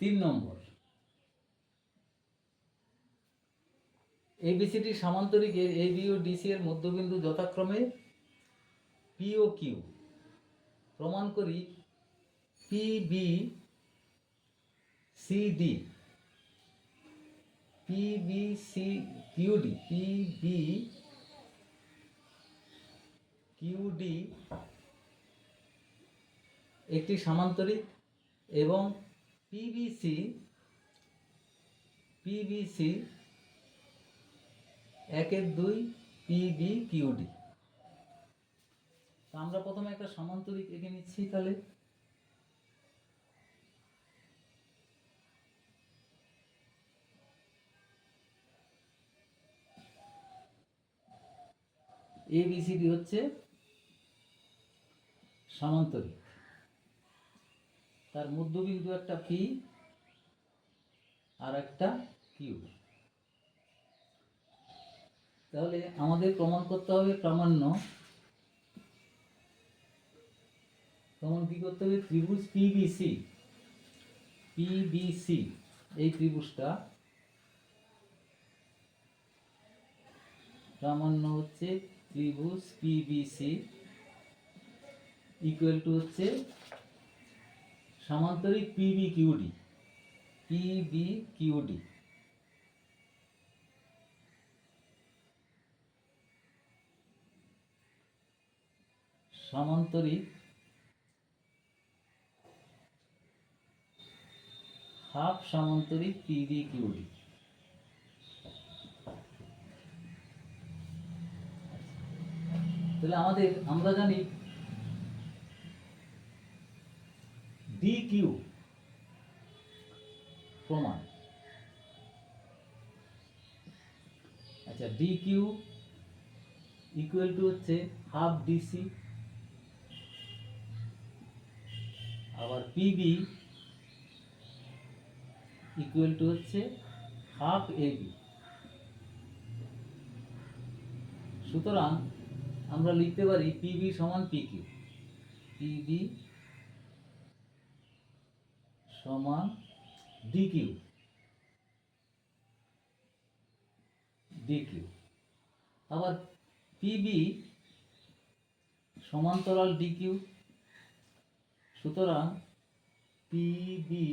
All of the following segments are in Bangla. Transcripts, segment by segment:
তিন নম্বর। এবিসিডি সামান্তরিকের এ বি ও ডিসি এর মধ্যবিন্দু যথাক্রমে পি ও কিউ প্রমাণ করি P B C D P B C Q D P B Q D একটি সামান্তরিক এবং পিবিসি পিবিসি একের দুই পিবি কিউডি আমরা প্রথমে একটা সামান্তরিক এঁকে নিচ্ছি তাহলে। এবিসিডি হচ্ছে সামান্তরিক। তার মধ্যবিন্দু একটা পি আর একটা কিউ তাহলে আমাদের প্রমাণ করতে হবে প্রামাণ্য। প্রমাণ কি করতে হবে? ত্রিভুজ পিবিসি পিবিসি এই ত্রিভুজটা প্রামাণ্য হচ্ছে ত্রিভুজ পিবিসি ইকুয়াল টু হচ্ছে সামান্তরিক পিবি কিউডি পিবি কিউডি সামান্তরিক হাফ সামান্তরিক পিবি কিউডি তাহলে আমাদের আমরা জানি ডি কিউ? প্রমাণ। আচ্ছা ডি কিউ ইকুয়াল টু হচ্ছে হাফ ডিসি আবার পিবি ইকুয়াল টু হচ্ছে হাফ এবি সুতরাং আমরা লিখতে পারি পিবি সমান পিকিউ পিবি সমান ডিকিউ ডিকিউ আবার পিবি সমান্তরাল ডিকিউ সুতরাং পিবি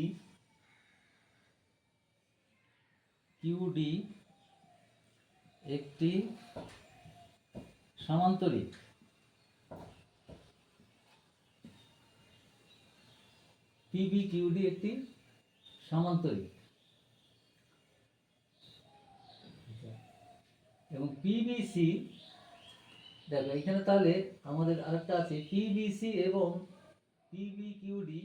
কিউডি একটি সামান্তরিক। পিবি কিউডি একটি সামান্তরিক। এবং পিবিসি দেখো এখানে তাহলে আমাদের আরেকটা আছে পিবিসি এবং পিবি কিউডি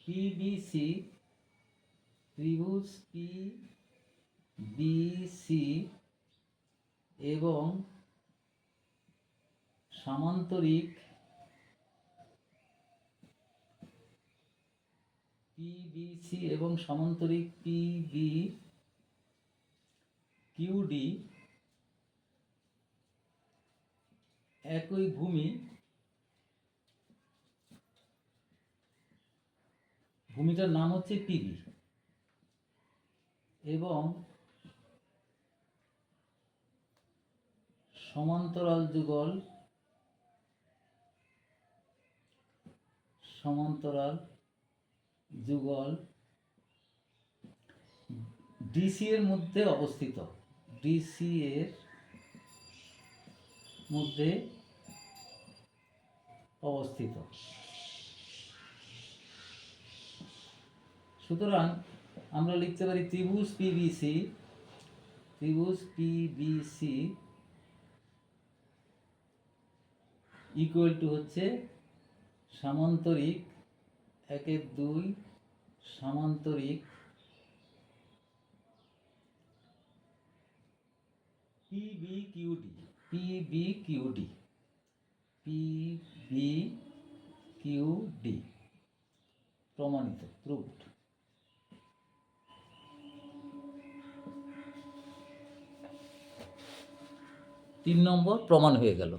পিবিসি ত্রিভুজ পি বিসি এবং সামান্তরিক পিবিসি এবং সামান্তরিক পিবি কিউডি একই ভূমি, ভূমিটার নাম হচ্ছে পিবি এবং সমান্তরাল যুগল, সমান্তরাল যুগল ডিসি এর মধ্যে অবস্থিত। ডিসি এর মধ্যে অবস্থিত। সুতরাং আমরা লিখতে পারি ত্রিভুজ পিবিসি ত্রিভুজ পিবিসি ইকুয়াল টু হচ্ছে সামান্তরিক একের দুই সামান্তরিক। PB QD PB QD PB QD প্রমাণিত প্রুভড তিন নম্বর প্রমাণ হয়ে গেল।